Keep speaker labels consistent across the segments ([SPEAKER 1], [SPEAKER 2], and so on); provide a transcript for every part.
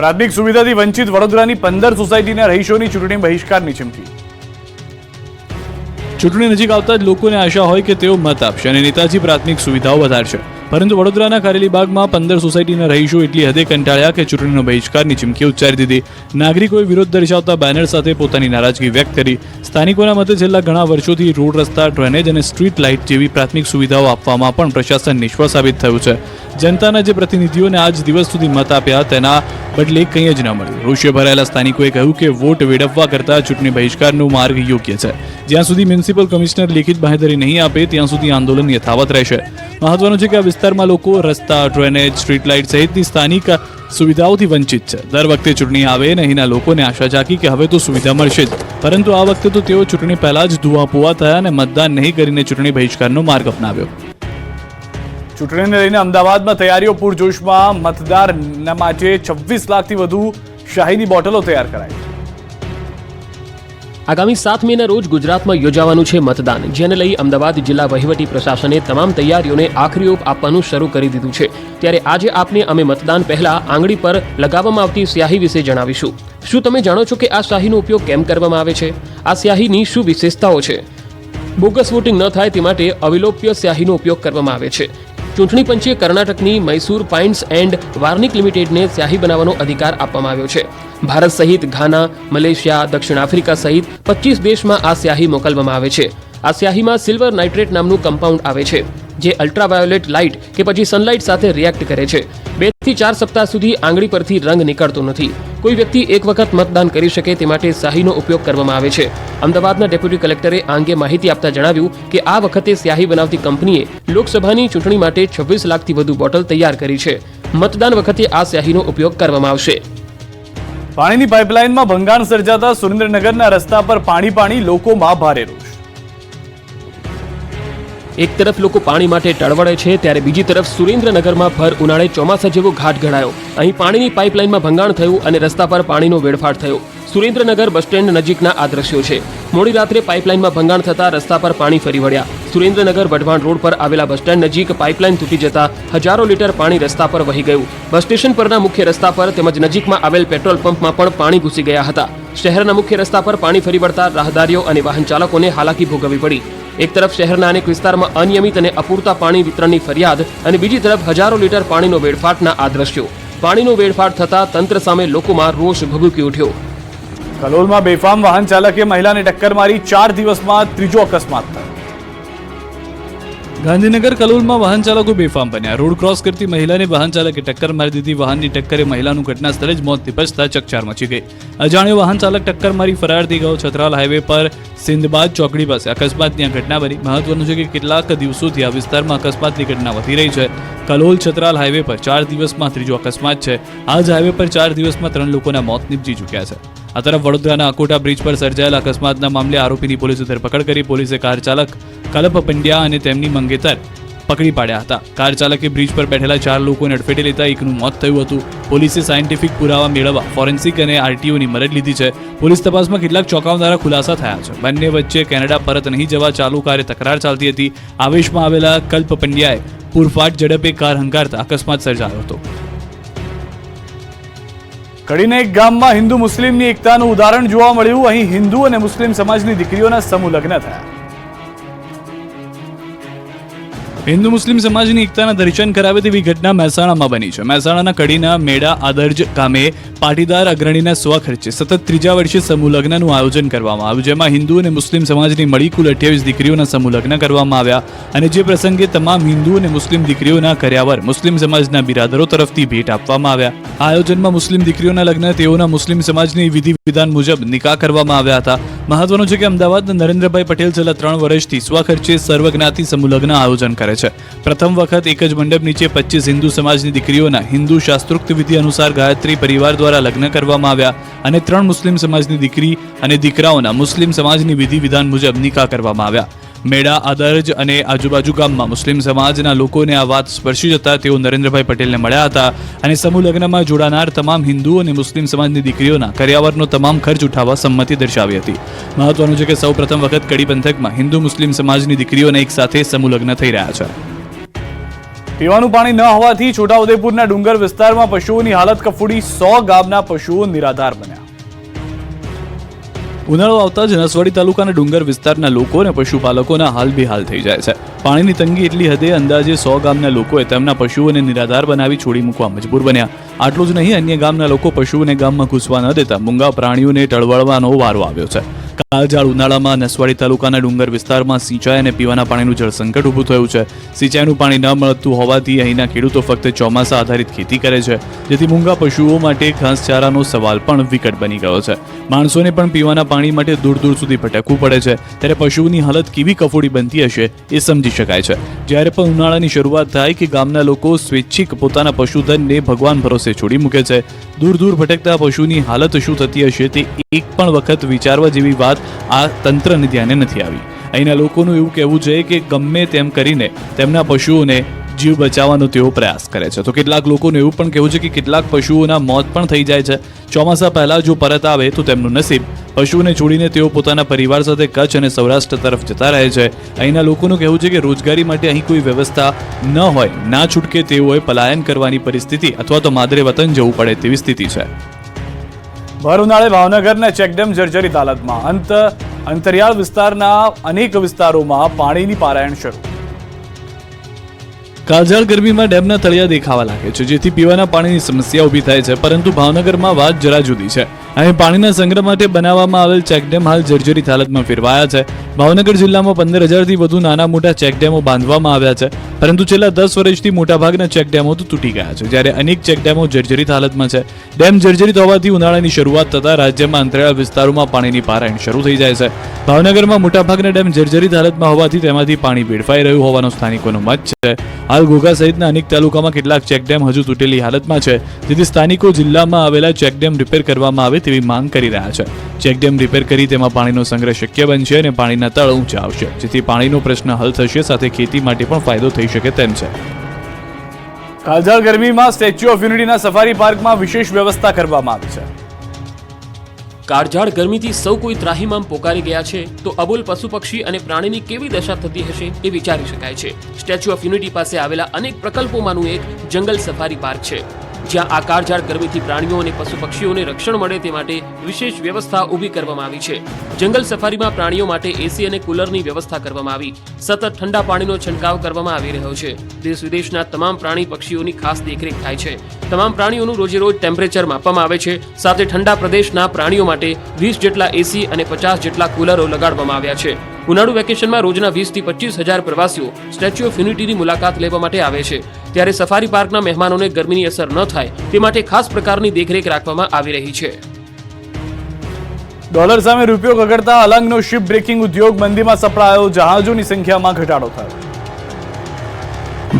[SPEAKER 1] પ્રાથમિક સુવિધાથી વંચિત વડોદરાની પંદર સોસાયટીના રહીશોની ચૂંટણી બહિષ્કારની ચીમકી. ચૂંટણી નજીક આવતા જ લોકોને આશા હોય કે તેઓ મત આપશે અને નેતાજી પ્રાથમિક સુવિધાઓ વધારશે. પરંતુ વડોદરાના કારેલીબાગમાં પંદર સોસાયટીના રહીશો એટલી હદે કંટાળ્યા કે ચૂંટણીનો બહિષ્કારની ચીમકી ઉચ્ચારી દીધી. નાગરિકોએ વિરોધ દર્શાવતા બેનર સાથે પોતાની નારાજગી વ્યક્ત કરી. સ્થાનિકોના મતે છેલ્લા ઘણા વર્ષોથી રોડ રસ્તા, ડ્રેનેજ અને સ્ટ્રીટ લાઇટ જેવી પ્રાથમિક સુવિધાઓ આપવામાં પણ પ્રશાસન નિષ્ફળ સાબિત થયું છે. જનતાના જે પ્રતિનિધિઓને આજ દિવસ સુધી મત આપ્યા તેના બદલે કંઈ જ ન મળ્યું. રોષે ભરાયેલા સ્થાનિકોએ કહ્યું કે વોટ વેડફવા કરતા ચૂંટણી બહિષ્કારનો માર્ગ યોગ્ય છે. જ્યાં સુધી મ્યુનિસિપલ કમિશનર લિખિત બાહેધરી નહીં આપે, ત્યાં સુધી આંદોલન યથાવત રહેશે. મહત્વનું છે કે આ વિસ્તારમાં લોકો રસ્તા, ડ્રેનેજ સ્ટ્રીટ લાઇટ સહિતની સ્થાનિક સુવિધાઓથી વંચિત છે. દર વખતે ચૂંટણી આવે અને અહીંના લોકોને આશા જાગી કે હવે તો સુવિધા મળશે જ. પરંતુ આ વખતે તો તેઓ ચૂંટણી પહેલા જ ધુઆપુઆ થયા અને મતદાન નહીં કરીને ચૂંટણી બહિષ્કારનો માર્ગ અપનાવ્યો. ચૂંટણીને લઈને અમદાવાદમાં તૈયારીઓ પૂરજોશમાં મતદારના માટે છવ્વીસ લાખથી વધુ શાહીની બોટલો તૈયાર કરાઈ.
[SPEAKER 2] આગામી સાત મેના રોજ ગુજરાતમાં યોજાવાનું છે મતદાન, જેને લઈ અમદાવાદ જિલ્લા વહીવટી પ્રશાસને તમામ તૈયારીઓને આખરી ઓપ આપવાનું શરૂ કરી દીધું છે. ત્યારે આજે આપને અમે મતદાન પહેલા આંગળી પર લગાવવામાં આવતી સ્યાહી વિશે જણાવીશું. શું તમે જાણો છો કે આ સ્યાહીનો ઉપયોગ કેમ કરવામાં આવે છે? આ સ્યાહીની શું વિશેષતાઓ છે? બોગસ વોટિંગ ન થાય તે માટે અવિલોપ્ય સ્યાહીનો ઉપયોગ કરવામાં આવે છે. ચૂંટણી પંચે કર્ણાટકની મૈસૂર પાઇન્ટ્સ એન્ડ વાર્નિક લિમિટેડને સ્યાહી બનાવવાનો અધિકાર આપવામાં આવ્યો છે. ભારત સહિત ઘાના, મલેશિયા, દક્ષિણ આફ્રિકા સહિત પચીસ દેશમાં આ સ્યાહી મોકલવામાં આવે છે. આ સ્યાહીમાં સિલ્વર નાઇટ્રેટ નામનું કમ્પાઉન્ડ આવે છે, જે અલ્ટ્રાવાયોલેટ લાઇટ કે પછી સનલાઇટ સાથે રિએક્ટ કરે છે. બેથી ચાર સપ્તાહ સુધી આંગળી પરથી રંગ નીકળતો નથી. કોઈ વ્યક્તિ એક વખત મતદાન કરી શકે તે માટે શાહીનો ઉપયોગ કરવામાં આવે છે. અમદાવાદના ડેપ્યુટી કલેક્ટરે આ અંગે માહિતી આપતા જણાવ્યું કે આ વખતે સ્યાહી બનાવતી કંપનીએ લોકસભાની ચૂંટણી માટે છવ્વીસ લાખથી વધુ બોટલ તૈયાર કરી છે. મતદાન વખતે આ સ્યાહીનો ઉપયોગ કરવામાં આવશે.
[SPEAKER 1] પાણીની પાઇપલાઇનમાં ભંગાણ સર્જાતા સુરેન્દ્રનગરના રસ્તા પર પાણી પાણી લોકોમાં ભારે રોષ.
[SPEAKER 2] એક તરફ લોકો પાણી માટે ટળવળે છે, ત્યારે બીજી તરફ સુરેન્દ્રનગરમાં ભર ઉનાળે ચોમાસા જેવો ઘાટ ઘડાયો. અહીં પાણીની પાઇપલાઇનમાં ભંગાણ થયું અને રસ્તા પર પાણીનો વેડફાટ થયો. સુરેન્દ્રનગર બસ સ્ટેન્ડ નજીકના આ દ્રશ્યો છે. મોડી રાત્રે પાઇપલાઇનમાં ભંગાણ થતા રસ્તા પર પાણી ફરી વળ્યા. સુરેન્દ્રનગર વઢવાણ રોડ પર આવેલા બસ સ્ટેન્ડ નજીક પાઇપલાઇન તૂટી જતા હજારો લીટર પાણી રસ્તા પર વહી ગયું. બસ સ્ટેશન પરના મુખ્ય રસ્તા પર તેમજ નજીકમાં આવેલ પેટ્રોલ પંપમાં પણ પાણી ઘૂસી ગયા હતા. શહેરના મુખ્ય રસ્તા પર પાણી ફરી વળતા રાહદારીઓ અને વાહન ચાલકોને હાલાકી ભોગવવી પડી. એક તરફ શહેરના અનેક વિસ્તારમાં અનિયમિત અને અપૂરતા પાણી વિતરણની ફરિયાદ અને બીજી તરફ હજારો લીટર પાણીનો વેડફાટના આ દ્રશ્યો. પાણીનો વેડફાટ થતા તંત્ર સામે લોકોમાં રોષ ભભૂકી ઉઠ્યો.
[SPEAKER 1] કલોલમાં બેફામ વાહન ચાલકે મહિલાને ટક્કર મારી ચાર દિવસમાં ત્રીજો અકસ્માત થયો. ગાંધીનગર કલોલમાં વાહન ચાલકો બેફામ બન્યા. રોડ ક્રોસ કરતી મહિલાને વાહન ચાલકે ટક્કર મારી દીધી. વાહનની ટક્કરે મહિલાનું ઘટના સ્થળે જ મોત નિપજતા ચકચાર મચી ગઈ. અજાણ્યો વાહન ચાલક ટક્કર મારી ફરાર થઈ ગયો. છત્રાલ હાઈવે પર સિંધબાદ ચોકડી પાસે અકસ્માતની આ ઘટના બની. મહત્વનું છે કે કેટલાક દિવસોથી આ વિસ્તારમાં અકસ્માતની ઘટના વધી રહી છે. કલોલ છત્રાલ હાઈવે પર ચાર દિવસમાં ત્રીજો અકસ્માત છે. આ જ હાઈવે પર ચાર દિવસમાં ત્રણ લોકોના મોત નીપજી ચૂક્યા છે. આ તરફ વડોદરાના અકોટા બ્રિજ પર સર્જાયેલા અકસ્માતના મામલે આરોપીની પોલીસે ધરપકડ કરી. પોલીસે કાર ચાલક કલપ પંડ્યા અને તેમની મંગેતર પકડી પાડ્યા હતા. કાર ચાલકે બ્રિજ પર બેઠેલા ચાર લોકોને અડફેટે લેતા એકનું મોત થયું હતું. પોલીસે સાયન્ટિફિક પુરાવા મેળવવા, ફોરેન્સિક અને આરટીઓની મદદ લીધી છે. પોલીસ તપાસમાં કેટલાક ચોંકાવનારા ખુલાસા થયા છે. બંને વચ્ચે કેનેડા પરત નહીં જવા ચાલુ કારે તકરાર ચાલતી હતી. આવેશમાં આવેલા કલ્પ પંડ્યાએ પૂરફાટ ઝડપે કાર હંકારતા અકસ્માત સર્જાયો હતો. કડીના એક ગામમાં હિન્દુ મુસ્લિમની એકતાનું ઉદાહરણ જોવા મળ્યું. અહીં હિન્દુ અને મુસ્લિમ સમાજની દીકરીઓના સમૂહ લગ્ન થયા. હિન્દુ મુસ્લિમ સમાજની એકતાના દર્શન કરાવે તેવી ઘટના મહેસાણામાં બની છે. મહેસાણાના કડીના મેડા આદર્જ ગામે પાટીદાર અગ્રણીના સ્વખર્ચે સતત ત્રીજા વર્ષે સમૂહ લગ્નનું આયોજન કરવામાં આવ્યું, જેમાં હિન્દુ અને મુસ્લિમ સમાજની મળી કુલ અઠ્યાવીસ દીકરીઓના સમૂહ લગ્ન કરવામાં આવ્યા અને જે પ્રસંગે તમામ હિન્દુ અને મુસ્લિમ દીકરીઓના કર્યાવર મુસ્લિમ સમાજના બિરાદરો તરફથી ભેટ આપવામાં આવ્યા. આયોજનમાં મુસ્લિમ દીકરીઓના લગ્ન તેઓના મુસ્લિમ સમાજની વિધિ વિધાન મુજબ નિકાહ કરવામાં આવ્યા હતા. મહત્વનું છે કે અમદાવાદ નરેન્દ્રભાઈ પટેલ છેલ્લા ત્રણ વર્ષથી સ્વખર્ચે સર્વજ્ઞાતિ સમૂહલગ્ન આયોજન કરે છે. પ્રથમ વખત એક જ મંડપ નીચે પચીસ હિન્દુ સમાજની દીકરીઓના હિન્દુ શાસ્ત્રોક્ત વિધિ અનુસાર ગાયત્રી પરિવાર દ્વારા લગ્ન કરવામાં આવ્યા અને ત્રણ મુસ્લિમ સમાજની દીકરી અને દીકરાઓના મુસ્લિમ સમાજની વિધિ વિધાન મુજબ નિકાહ કરવામાં આવ્યા. મેળા, આદરજ અને આજુબાજુ ગામમાં મુસ્લિમ સમાજના લોકોને આ વાત સ્પર્શી જતા તેઓ નરેન્દ્રભાઈ પટેલને મળ્યા હતા અને સમૂહ લગ્નમાં જોડાનાર તમામ હિન્દુ અને મુસ્લિમ સમાજની દીકરીઓના કર્યાવરનો તમામ ખર્ચ ઉઠાવવા સંમતિ દર્શાવી હતી. મહત્વનું છે કે સૌ પ્રથમ વખત કડી પંથકમાં હિન્દુ મુસ્લિમ સમાજની દીકરીઓને એક સાથે સમૂહ લગ્ન થઈ રહ્યા છે. પીવાનું પાણી ન હોવાથી છોટાઉદેપુરના ડુંગર વિસ્તારમાં પશુઓની હાલત કફોડી સો ગામના પશુઓ નિરાધાર બન્યા. ઉનાળો આવતા જ નસવાડી તાલુકાના ડુંગર વિસ્તારના લોકો અને પશુપાલકોના હાલ બેહાલ થઈ જાય છે. પાણીની તંગી એટલી હદે અંદાજે સો ગામના લોકોએ તેમના પશુઓને નિરાધાર બનાવી છોડી મૂકવા મજબૂર બન્યા. આટલું જ નહીં, અન્ય ગામના લોકો પશુઓને ગામમાં ઘૂસવા ન દેતા. મૂંગા પ્રાણીઓને ટળવળવાનો વારો આવ્યો છે. કાળજાળ ઉનાળામાં નસવાડી તાલુકાના ડુંગર વિસ્તારમાં સિંચાઈ અને પીવાના પાણીનું જળસંકટ ઊભું થયું છે. સિંચાઈનું પાણી ન મળતું હોવાથી અહીંના ખેડૂતો ફક્ત ચોમાસા આધારિત ખેતી કરે છે, જેથી મૂંગા પશુઓ માટે ઘાસચારાનો સવાલ પણ વિકટ બની ગયો છે. માણસોને પણ પીવાના પાણી માટે દૂર દૂર સુધી ભટકવું પડે છે. ત્યારે પશુઓની હાલત કેવી કફોડી બનતી હશે એ સમજી શકાય છે. જ્યારે પણ ઉનાળાની શરૂઆત થાય કે ગામના લોકો સ્વૈચ્છિક પોતાના પશુધનને ભગવાન ભરોસે છોડી મૂકે છે દૂર દૂર ભટકતા પશુની હાલત શું થતી હશે તે એક પણ વખત વિચારવા જેવી વાત આ તંત્રને ધ્યાને નથી આવી. અહીંના લોકોનું એવું કહેવું છે કે ગમે તેમ કરીને તેમના પશુઓને જીવ બચાવવાનો તેઓ પ્રયાસ કરે છે. તો કેટલાક લોકોનું એવું પણ કહેવું છે કે કેટલાક પશુઓના મોત પણ થઈ જાય છે. ચોમાસા પહેલા જો પરત આવે તો તેમનું નસીબ. પશુઓને છોડીને તેઓ પોતાના પરિવાર સાથે કચ્છ અને સૌરાષ્ટ્ર તરફ જતા રહે છે. અહીંના લોકોનું કહેવું છે કે રોજગારી માટે અહીં કોઈ વ્યવસ્થા ન હોય. ના છૂટકે તેઓએ પલાયન કરવાની પરિસ્થિતિ અથવા તો માદરે વતન જવું પડે તેવી સ્થિતિ છે. ભર ઉનાળે ભાવનગરના ચેકડેમ જર્જરિત હાલતમાં. અંત અંતરિયાળ વિસ્તારના અનેક વિસ્તારોમાં પાણીની પારાયણ શરૂ. કાળઝાળ ગરમીમાં ડેમના તળિયા દેખાવા લાગે છે, જેથી પીવાના પાણીની સમસ્યા ઊભી થાય છે, પરંતુ ભાવનગરમાં વાત જરા જુદી છે. અહીં પાણીના સંગ્રહ માટે બનાવવામાં આવેલ ચેકડેમ હાલ જર્જરિત હાલતમાં ફેરવાયા છે. ભાવનગર જિલ્લામાં પંદર હજારથી વધુ નાના મોટા ચેકડેમો બાંધવામાં આવ્યા છે. પરંતુ છેલ્લા દસ વર્ષથી મોટાભાગના ચેકડેમો તો તૂટી ગયા છે. જ્યારે અનેક ચેકડેમો જર્જરિત હાલતમાં છે. ડેમ જર્જરિત હોવાથી ઉનાળાની શરૂઆત થતાં રાજ્યમાં અંતરાળ વિસ્તારોમાં પાણીની પારાયણ શરૂ થઈ જાય છે. ભાવનગરમાં મોટાભાગના ડેમ જર્જરિત હાલતમાં હોવાથી તેમાંથી પાણી વેડફાઈ રહ્યું હોવાનો સ્થાનિકોનો મત છે. હાલ ઘોઘા સહિતના અનેક તાલુકામાં કેટલાક ચેકડેમ હજુ તૂટેલી હાલતમાં છે. જેથી સ્થાનિકો જિલ્લામાં આવેલા ચેકડેમ રિપેર કરવામાં આવે તેવી માંગ કરી રહ્યા છે. ચેકડેમ રિપેર કરી તેમાં પાણીનો સંગ્રહ શક્ય બનશે અને પાણીના તળ ઊંચા આવશે જેથી પાણીનો પ્રશ્ન હલ થશે સાથે ખેતી માટે પણ ફાયદો થઈ શકે તેમ છે. કાળઝાળ ગરમીમાં સ્ટેચ્યુ ઓફ યુનિટીના સફારી પાર્કમાં વિશેષ વ્યવસ્થા કરવામાં આવી છે.
[SPEAKER 2] કાળઝાળ ગરમીથી સૌ કોઈ ત્રાહીમામ પોકારી ગયા છે તો અબોલ પશુ પક્ષી અને પ્રાણીની કેવી દશા થતી હશે એ વિચારી શકાય છે. સ્ટેચ્યુ ઓફ યુનિટી પાસે આવેલા અનેક પ્રકલ્પોમાંનું એક જંગલ સફારી પાર્ક છે. જ્યાં આ કાળઝાળ ગરમીથી પ્રાણીઓ અને પશુ પક્ષીઓને રક્ષણ મળે તે માટે વિશેષ વ્યવસ્થા ઊભી કરવામાં આવી છે. જંગલ સફારીમાં પ્રાણીઓ માટે એસી અને કુલરની વ્યવસ્થા કરવામાં આવી. સતત ઠંડા પાણીનો છંટકાવ કરવામાં આવી રહ્યો છે. દેશ વિદેશના તમામ પ્રાણી પક્ષીઓની ખાસ દેખરેખ થાય છે. તમામ પ્રાણીઓનું રોજે રોજ ટેમ્પરેચર માપવામાં આવે છે. સાથે ઠંડા પ્રદેશના પ્રાણીઓ માટે વીસ જેટલા એસી અને પચાસ જેટલા કુલરો લગાડવામાં આવ્યા છે. ઉનાળુ વેકેશનમાં રોજના વીસથી પચીસ હજાર પ્રવાસીઓ સ્ટેચ્યુ ઓફ યુનિટીની મુલાકાત લેવા માટે આવે છે. ત્યારે સફારી પાર્કના મહેમાનોને ગરમીની અસર ન થાય તે માટે ખાસ પ્રકારની દેખરેખ રાખવામાં આવી રહી છે.
[SPEAKER 1] ડોલર સામે રૂપિયો ગગડતા અલંગનો શિપ બ્રેકિંગ ઉદ્યોગ મંદીમાં સપડાયો જહાજોની સંખ્યામાં ઘટાડો થયો.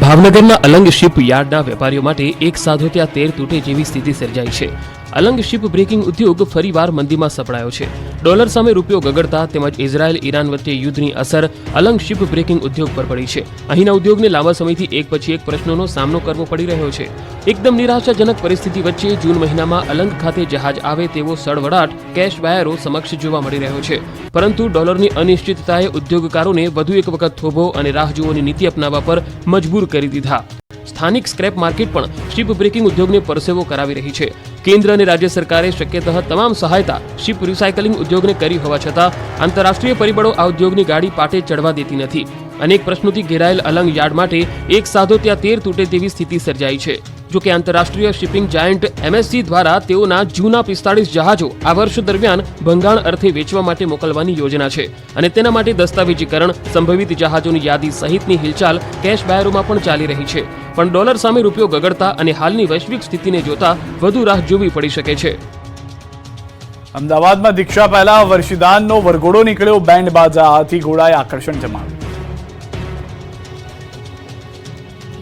[SPEAKER 2] ભાવનગરના અલંગ શિપ યાર્ડના વેપારીઓ માટે એક સાધો ત્યાં તેર તૂટે જેવી સ્થિતિ સર્જાઈ છે. અલંગ શિપ બ્રેકિંગ ઉદ્યોગ ફરીવાર મંદીમાં સપડાયો છે. ડોલર સામે રૂપિયો ગગડતા તેમજ ઇઝરાયલ ઈરાન વચ્ચે યુદ્ધની અસર, અલંગ શિપ બ્રેકિંગ ઉદ્યોગ પર પડી છે. અહીંના ઉદ્યોગને લાંબા સમયથી એક પછી એક પ્રશ્નોનો સામનો કરવો પડી રહ્યો છે. એકદમ નિરાશાજનક પરિસ્થિતિ વચ્ચે જૂન મહિનામાં અલંગ ખાતે જહાજ આવે તેવો સળવડાટ કેશ બાયરો સમક્ષ જોવા મળી રહ્યો છે. પરંતુ ડોલરની અનિશ્ચિતતાએ ઉદ્યોગકારોને વધુ એક વખત થોભો અને રાહ જોવાની નીતિ અપનાવવા પર મજબૂર કરી દીધા. સ્થાનિક સ્ક્રેપ માર્કેટ પણ શિપ બ્રેકિંગ ઉદ્યોગને પરસેવો કરાવી રહી છે. કેન્દ્ર અને રાજ્ય સરકારે શક્યતઃ તમામ સહાયતા શિપ રિસાયકલિંગ ઉદ્યોગને કરી હોવા છતાં આંતરરાષ્ટ્રીય પરિબળો આ ઉદ્યોગની ગાડી પાટે ચડવા દેતી નથી. અનેક પ્રશ્નોથી ઘેરાયેલ અલંગ યાર્ડ માટે એક સાધો ત્યાં તેર તૂટે તેવી સ્થિતિ સર્જાઈ છે. જો કે આંતરરાષ્ટ્રીય શિપિંગ જાયન્ટ એમએસસી દ્વારા તેઓના જૂના પિસ્તાળીસ જહાજો આ વર્ષ દરમિયાન ભંગાણ અર્થે વેચવા માટે મોકલવાની યોજના છે અને તેના માટે દસ્તાવેજીકરણ, સંભવિત જહાજોની યાદી સહિતની હિલચાલ કેશ બાયરોમાં પણ ચાલી રહી છે. પણ ડોલર સામે રૂપિયો ગગડતા અને હાલની વૈશ્વિક સ્થિતિને જોતા વધુ રાહ જોવી પડી શકે છે.
[SPEAKER 1] અમદાવાદમાં દીક્ષા પહેલા વર્ષિદાનનો વરઘોડો નીકળ્યો, બેન્ડ બાજા હાથી ઘોડાએ આકર્ષણ જમાવ્યું.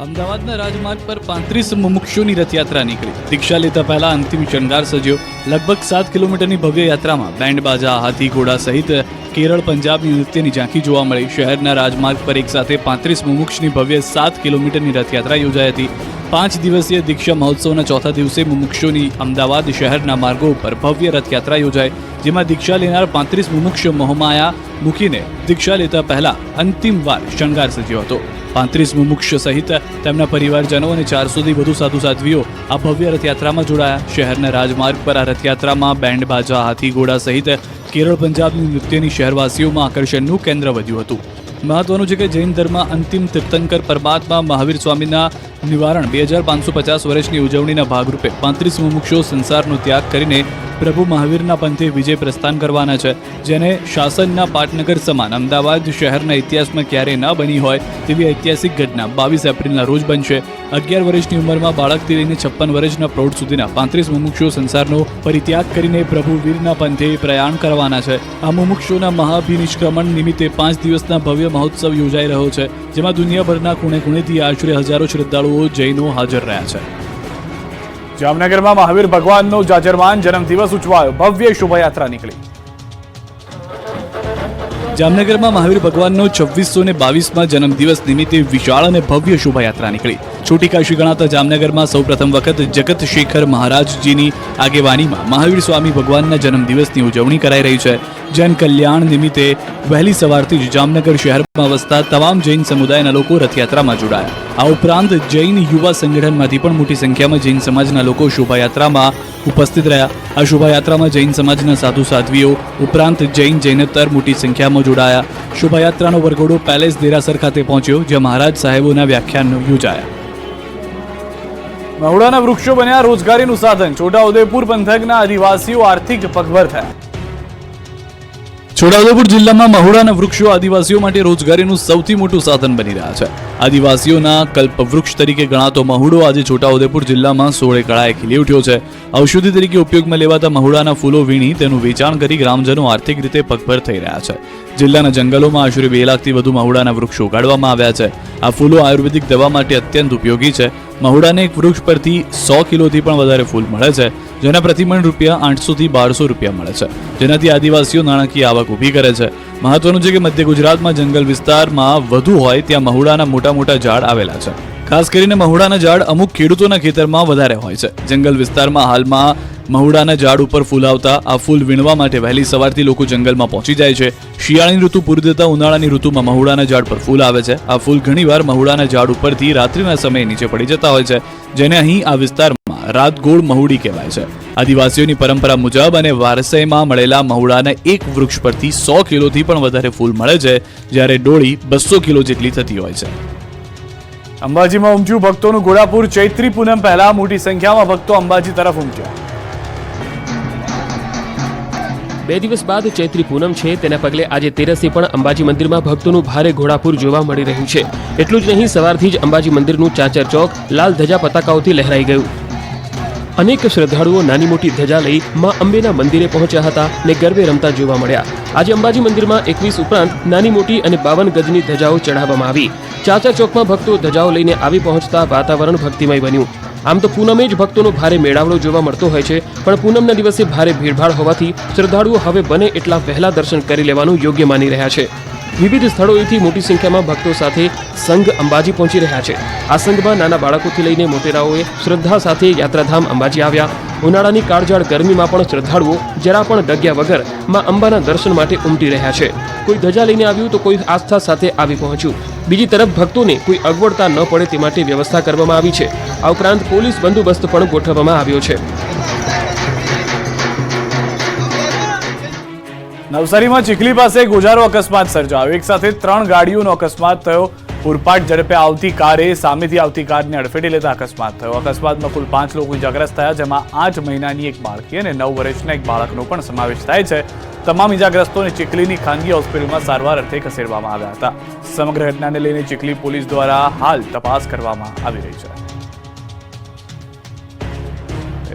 [SPEAKER 1] અમદાવાદના રાજમાર્ગ પર પાંત્રીસ મુમુક્ષુની રથયાત્રા નીકળી. દીક્ષા લેતા પહેલા અંતિમ શણગાર સજ્યો. લગભગ સાત કિલોમીટરની ભવ્ય યાત્રામાં બેન્ડ બાજા, હાથી ઘોડા સહિત કેરળ પંજાબની નૃત્યની ઝાંખી જોવા મળી. શહેરના રાજમાર્ગ પર એક સાથે પાંત્રીસ મુમુક્ષની ભવ્ય સાત કિલોમીટરની રથયાત્રા યોજાઈ હતી. પાંચ દિવસીય દીક્ષા મહોત્સવના ચોથા દિવસે મુમુક્ષોની અમદાવાદ શહેરના માર્ગો ઉપર ભવ્ય રથયાત્રા યોજાઈ, જેમાં દીક્ષા લેનાર પાંત્રીસ મુમુક્ષ મોહમાયા મૂકીને દીક્ષા લેતા પહેલા અંતિમવાર શણગાર સજ્યો હતો. પાંત્રીસ મુમુક્ષ સહિત તેમના પરિવારજનો અને ચારસોથી વધુ સાધુ સાધ્વીઓ આ ભવ્ય રથયાત્રામાં જોડાયા. શહેરના રાજમાર્ગ પર આ રથયાત્રામાં બેન્ડ બાજા, હાથી ઘોડા સહિત કેરળ પંજાબની નૃત્યની શહેરવાસીઓમાં આકર્ષણનું કેન્દ્ર વધ્યું હતું. મહત્વનું છે કે જૈન ધર્મ અંતિમ તીર્થંકર પરમાત્મા મહાવીર સ્વામીના નિવારણ. બે હજાર પાંચસો પચાસ વર્ષની ઉજવણીના ભાગરૂપે પાંત્રીસ મુમુક્ષો સંસારનો ત્યાગ કરીને પ્રભુ મહાવીરના પંથે વિજય પ્રસ્થાન કરવાના છે. જેને શાસનના પાટનગર સમાન, અમદાવાદ શહેરના ઇતિહાસમાં ક્યારેય ન બની હોય તેવી ઐતિહાસિક ઘટના બાવીસ એપ્રિલના રોજ બનશે. અગિયાર વર્ષની ઉંમરમાં બાળકથી લઈને છપ્પન વર્ષના પ્રૌઢ સુધીના પાંત્રીસ મુમુક્ષો સંસારનો પરિત્યાગ કરીને પ્રભુ વીરના પંથે પ્રયાણ કરવાના છે. આ મુમુક્ષોના મહાભિનિષ્ક્રમણ નિમિત્તે પાંચ દિવસના ભવ્ય મહોત્સવ યોજાઈ રહ્યો છે, જેમાં દુનિયાભરના ખૂણે ખૂણેથી આશરે હજારો શ્રદ્ધાળુઓ જૈનો હાજર રહ્યા છે.
[SPEAKER 3] જામનગરમાં મહાવીર ભગવાનનો જાજરમાન જન્મદિવસ ઉજવાયો. ભવ્ય શોભાયાત્રા નીકળી.
[SPEAKER 1] જામનગરમાં મહાવીર ભગવાનનો છવ્વીસો ને બાવીસમાં જન્મદિવસ નિમિત્તે વિશાળ અને ભવ્ય શોભાયાત્રા નીકળી. છોટી કાશી ગણાતા જામનગરમાં સૌપ્રથમ વખત જગત શેખર મહારાજજીની આગેવાનીમાં મહાવીર સ્વામી ભગવાનના જન્મદિવસની ઉજવણી કરાઈ રહી છે. જન કલ્યાણ નિમિત્તે વહેલી સવારથી જ જામનગર શહેરમાં વસતા તમામ જૈન સમુદાયના લોકો રથયાત્રામાં જોડાયા. આ ઉપરાંત જૈન યુવા સંગઠનમાંથી પણ મોટી સંખ્યામાં જૈન સમાજના લોકો શોભાયાત્રામાં ઉપસ્થિત રહ્યા. આ શોભાયાત્રામાં જૈન સમાજના સાધુ સાધ્વીઓ ઉપરાંત જૈન જૈનેતર મોટી સંખ્યામાં જોડાયા. શોભાયાત્રાનો વરઘોડો પેલેસ દેરાસર ખાતે પહોંચ્યો, જ્યાં મહારાજ સાહેબોના વ્યાખ્યાનો યોજાયા.
[SPEAKER 3] મહુડાના વૃક્ષો બન્યા રોજગારીનું સાધન. છોટાઉદેપુર પંથકના આદિવાસીઓ આર્થિક પગભર થયા.
[SPEAKER 1] છોટાઉદેપુર જિલ્લામાં મહુડાના વૃક્ષો આદિવાસીઓ માટે રોજગારીનું સૌથી મોટું સાધન બની રહ્યા છે. આદિવાસીઓના કલ્પવૃક્ષ તરીકે ગણાતો મહુડો આજે છોટાઉદેપુર જિલ્લામાં સોળે કળાએ ખીલી ઉઠ્યો છે. ઔષધિ તરીકે ઉપયોગમાં લેવાતા મહુડાના ફૂલો વીણી તેનું વેચાણ કરી ગ્રામજનો આર્થિક રીતે પગભર થઈ રહ્યા છે. જિલ્લાના જંગલોમાં આશરે બે લાખથી વધુ મહુડાના વૃક્ષો ઉગાડવામાં આવ્યા છે. આ ફૂલો આયુર્વેદિક દવા માટે અત્યંત ઉપયોગી છે. મહુડાને એક વૃક્ષ પરથી સો કિલોથી પણ વધારે ફૂલ મળે છે, જેના પ્રતિમણ રૂપિયા આઠસોથી બારસો રૂપિયા મળે છે. જેનાથી આદિવાસીઓ નાણાકીય આવક ઊભી કરે છે. મહત્વનું છે કે મધ્ય ગુજરાતમાં જંગલ વિસ્તારમાં વધુ હોય ત્યાં મહુડાના મોટા મોટા ઝાડ આવેલા છે. ખાસ કરીને મહુડાના ઝાડ અમુક ખેડૂતોના ખેતરમાં વધારે હોય છે. જંગલ વિસ્તારમાં હાલમાં મહુડાના ઝાડ ઉપર ફૂલ આવતા આ ફૂલ વીણવા માટે વહેલી સવારથી લોકો જંગલમાં પહોંચી જાય છે. શિયાળાની ઋતુ પૂરી થતા ઉનાળાની ઋતુમાં મહુડાના ઝાડ પર ફૂલ આવે છે. આ ફૂલ ઘણીવાર મહુડાના ઝાડ ઉપરથી રાત્રિના સમયે નીચે પડી જતા હોય છે, જેને અહીં આ વિસ્તારમાં રાતગોળ મહુડી કહેવાય છે. આદિવાસીઓની પરંપરા મુજબ અને વારસાઈમાં મળેલા મહુડાના એક વૃક્ષ પરથી સો કિલોથી પણ વધારે ફૂલ મળે છે, જ્યારે ડોળી બસો કિલો જેટલી થતી હોય છે.
[SPEAKER 3] અંબાજીમાં ઉમટ્યું ભક્તોનું ઘોડાપુર ચૈત્રી પૂનમ પહેલા મોટી સંખ્યામાં ભક્તો અંબાજી તરફ ઉમટ્યા
[SPEAKER 2] બે દિવસ બાદ ચૈત્રી પૂનમ છે, તેના પગલે આજે તેરસથી પણ અંબાજી મંદિરમાં ભક્તોનું ભારે ઘોડાપુર જોવા મળી રહ્યું છે. એટલું જ નહીં, સવારથી જ અંબાજી મંદિરનું ચાચર ચોક લાલ ધજા પતાકાઓથી લહેરાઈ ગયું. અનેક શ્રદ્ધાળુઓ નાની મોટી ધજા લઈ મા અંબેના મંદિરે પહોંચ્યા હતા ને ગરબે રમતા જોવા મળ્યા. આજે અંબાજી મંદિરમાં એકવીસ ઉપરાંત નાની મોટી અને બાવન ગજની ધજાઓ ચઢાવવામાં આવી. ચાચા ચોકમાં ભક્તો ધજાઓ લઈને આવી પહોંચતા વાતાવરણ ભક્તિમય બન્યું. આમ તો પૂનમે જ ભક્તોનો ભારે મેળાવડો જોવા મળતો હોય છે, પણ પૂનમના દિવસે ભારે ભીડભાડ હોવાથી શ્રદ્ધાળુઓ હવે બને એટલા વહેલા દર્શન કરી લેવાનું યોગ્ય માની રહ્યા છે. વિવિધ સ્થળોએથી મોટી સંખ્યામાં ભક્તો સાથે સંઘ અંબાજી પહોંચી રહ્યા છે. આ સંઘમાં નાના બાળકોથી લઈને મોટેરાઓએ શ્રદ્ધા સાથે યાત્રાધામ અંબાજી આવ્યા. ઉનાળાની કાળજાળ ગરમીમાં પણ શ્રદ્ધાળુઓ જરા પણ ડગ્યા વગરમાં અંબાના દર્શન માટે ઉમટી રહ્યા છે. કોઈ ધજા લઈને આવ્યું તો કોઈ આસ્થા સાથે આવી પહોંચ્યું. બીજી તરફ ભક્તોને કોઈ અગવડતા ન પડે તે માટે વ્યવસ્થા કરવામાં આવી છે. આ ઉપરાંત પોલીસ બંદોબસ્ત પણ ગોઠવવામાં આવ્યો છે.
[SPEAKER 3] નવસારીમાં ચીખલી પાસે ગોજારો અકસ્માત સર્જાયો. એક સાથે ત્રણ ગાડીઓનો અકસ્માત થયો. પૂરપાટ ઝડપે આવતી કારે સામેથી આવતી કારને અડફેટે લેતા અકસ્માત થયો. અકસ્માતમાં કુલ પાંચ લોકો ઇજાગ્રસ્ત થયા, જેમાં આઠ મહિનાની એક બાળકી અને નવ વર્ષના એક બાળકનો પણ સમાવેશ થાય છે. તમામ ઇજાગ્રસ્તોને ચીખલીની ખાનગી હોસ્પિટલમાં સારવાર અર્થે ખસેડવામાં આવ્યા હતા. સમગ્ર ઘટનાને લઈને ચીખલી પોલીસ દ્વારા હાલ તપાસ કરવામાં આવી રહી છે.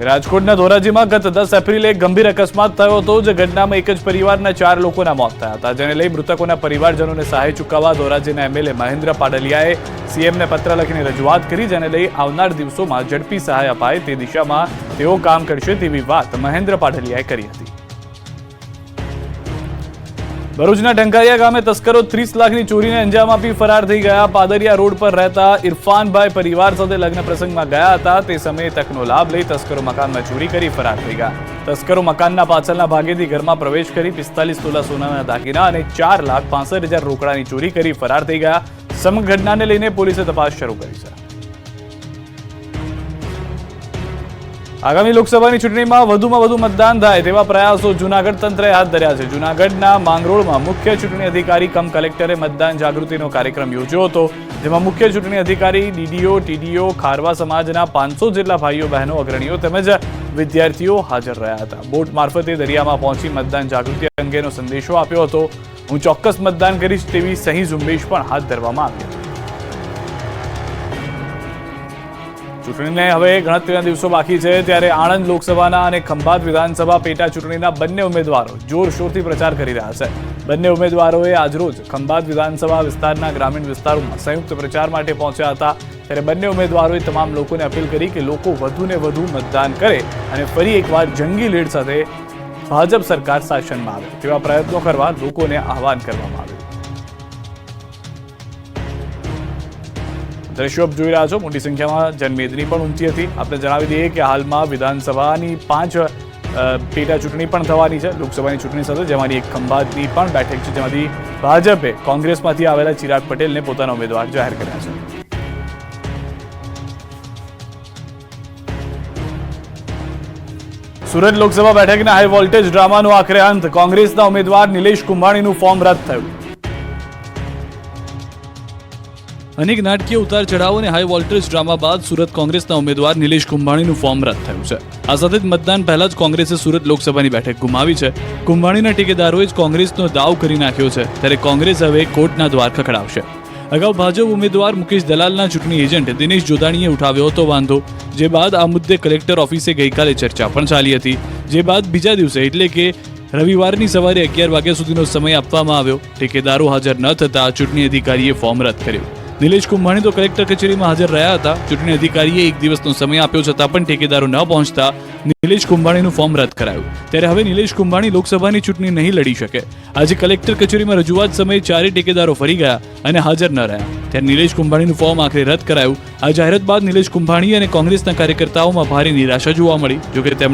[SPEAKER 3] રાજકોટના ધોરાજીમાં ગત દસ એપ્રિલે ગંભીર અકસ્માત થયો હતો. જે ઘટનામાં એક જ પરિવારના ચાર લોકોના મોત થયા હતા. જેને લઈ મૃતકોના પરિવારજનોને સહાય ચૂકવવા ધોરાજીના એમએલએ મહેન્દ્ર પાડલિયાએ સીએમને પત્ર લખીને રજૂઆત કરી, જેને લઈ આવનાર દિવસોમાં ઝડપી સહાય અપાય તે દિશામાં તેઓ કામ કરશે તેવી વાત મહેન્દ્ર પાડલિયાએ કરી હતી. ભરૂચના ઢંકારિયા ગામે તસ્કરો ત્રીસ લાખની ચોરીને અંજામ આપી ફરાર થઈ ગયા. પાદરિયા રોડ પર રહેતા ઇરફાનભાઈ પરિવાર સાથે લગ્ન પ્રસંગમાં ગયા હતા. તે સમયે તકનો લાભ લઈ તસ્કરો મકાનમાં ચોરી કરી ફરાર થઈ ગયા. તસ્કરો મકાનના પાછળના ભાગેથી ઘરમાં પ્રવેશ કરી પિસ્તાલીસ તોલા સોનાના દાગીના અને ચાર લાખ પાસઠ હજાર રોકડાની ચોરી કરી ફરાર થઈ ગયા.
[SPEAKER 1] સમગ્ર ઘટનાને લઈને પોલીસે તપાસ શરૂ કરી છે. આગામી લોકસભાની ચૂંટણીમાં વધુમાં વધુ મતદાન થાય તેવા પ્રયાસો જૂનાગઢ તંત્રએ હાથ ધર્યા છે. જૂનાગઢના માંગરોળમાં મુખ્ય ચૂંટણી અધિકારી કમ કલેક્ટરે મતદાન જાગૃતિનો કાર્યક્રમ યોજ્યો હતો, જેમાં મુખ્ય ચૂંટણી અધિકારી, ડીડીઓ, ટીડીઓ, ખારવા સમાજના પાંચસો જેટલા ભાઈઓ, બહેનો, અગ્રણીઓ તેમજ વિદ્યાર્થીઓ હાજર રહ્યા હતા. બોટ મારફતે દરિયામાં પહોંચી મતદાન જાગૃતિ અંગેનો સંદેશો આપ્યો હતો. હું ચોક્કસ મતદાન કરીશ તેવી સહી ઝુંબેશ પણ હાથ ધરવામાં આવી ચૂંટણીને હવે ગણતરીના દિવસો બાકી છે, ત્યારે આણંદ લોકસભાના અને ખંભાત વિધાનસભા પેટા ચૂંટણીના બંને ઉમેદવારો જોરશોરથી પ્રચાર કરી રહ્યા છે. બંને ઉમેદવારોએ આજરોજ ખંભાત વિધાનસભા વિસ્તારના ગ્રામીણ વિસ્તારોમાં સંયુક્ત પ્રચાર માટે પહોંચ્યા હતા. ત્યારે બંને ઉમેદવારોએ તમામ લોકોને અપીલ કરી કે લોકો વધુને વધુ મતદાન કરે અને ફરી એકવાર જંગી લીડ સાથે ભાજપ સરકાર શાસનમાં આવે તેવા પ્રયત્નો કરવા લોકોને આહવાન કરવામાં આવ્યું. દ્રશ્યો આપ જોઈ રહ્યા છો. મોટી સંખ્યામાં જનમેદની પણ ઊંચી હતી. આપણે જણાવી દઈએ કે હાલમાં વિધાનસભાની પાંચ પેટા ચૂંટણી પણ થવાની છે. લોકસભાની ચૂંટણી સાથે જેમાંની એક ખંભાતની પણ બેઠક છે. જેમાંથી ભાજપે કોંગ્રેસમાંથી આવેલા ચિરાગ પટેલને પોતાના ઉમેદવાર જાહેર કર્યા છે. સુરત લોકસભા બેઠકના હાઈ વોલ્ટેજ ડ્રામાનો આખરે અંત. કોંગ્રેસના ઉમેદવાર નિલેશ કુંભાણીનું ફોર્મ રદ થયું.
[SPEAKER 4] અનેક નાટકીય ઉતાર ચઢાવ અને હાઈ વોલ્ટેજ ડ્રામા બાદ સુરત કોંગ્રેસના ઉમેદવાર નિલેશ કુંભાણીનું ફોર્મ રદ થયું છે. આ સાથે જ મતદાન પહેલા જ કોંગ્રેસે સુરત લોકસભાની બેઠક ગુમાવી છે. કુંભાણીના ટેકેદારોએ જ કોંગ્રેસનો દાવ કરી નાખ્યો છે, ત્યારે કોંગ્રેસ હવે કોર્ટના દ્વાર ખખડાવશે. અગાઉ ભાજપ ઉમેદવાર મુકેશ દલાલના ચૂંટણી એજન્ટ દિનેશ જોદાણીએ ઉઠાવ્યો હતો વાંધો, જે બાદ આ મુદ્દે કલેક્ટર ઓફિસે ગઈકાલે ચર્ચા પણ ચાલી હતી. જે બાદ બીજા દિવસે, એટલે કે રવિવારની સવારે અગિયાર વાગ્યા સુધીનો સમય આપવામાં આવ્યો. ટેકેદારો હાજર ન થતાં ચૂંટણી અધિકારીએ ફોર્મ રદ કર્યું. નિલેશ કુંભાણી તો કલેક્ટર કચેરીમાં હાજર રહ્યા હતા. ચૂંટણી અધિકારીએ એક દિવસનો સમય આપ્યો છતાં પણ ઠેકેદારો ન પહોંચતા નિલેશ કુંભાણીનું ફોર્મ રદ કરાયું. ત્યારે હવે નિલેશ કુંભાણી લોકસભાની ચૂંટણી નહીં લડી શકે. આજે કલેક્ટર કચેરીમાં રજૂઆત સમયે ચારેય ઠેકેદારો ફરી ગયા અને હાજર ન રહ્યા. ત્યારે નિલેશ કુંભાણીનું ફોર્મ આખરે રદ કરાયું. આ જાહેરાત બાદ નિલેશ કુંભાણી અને કોંગ્રેસના કાર્યકર્તાઓમાં ભારે નિરાશા જોવા મળી. જોકે તેમણે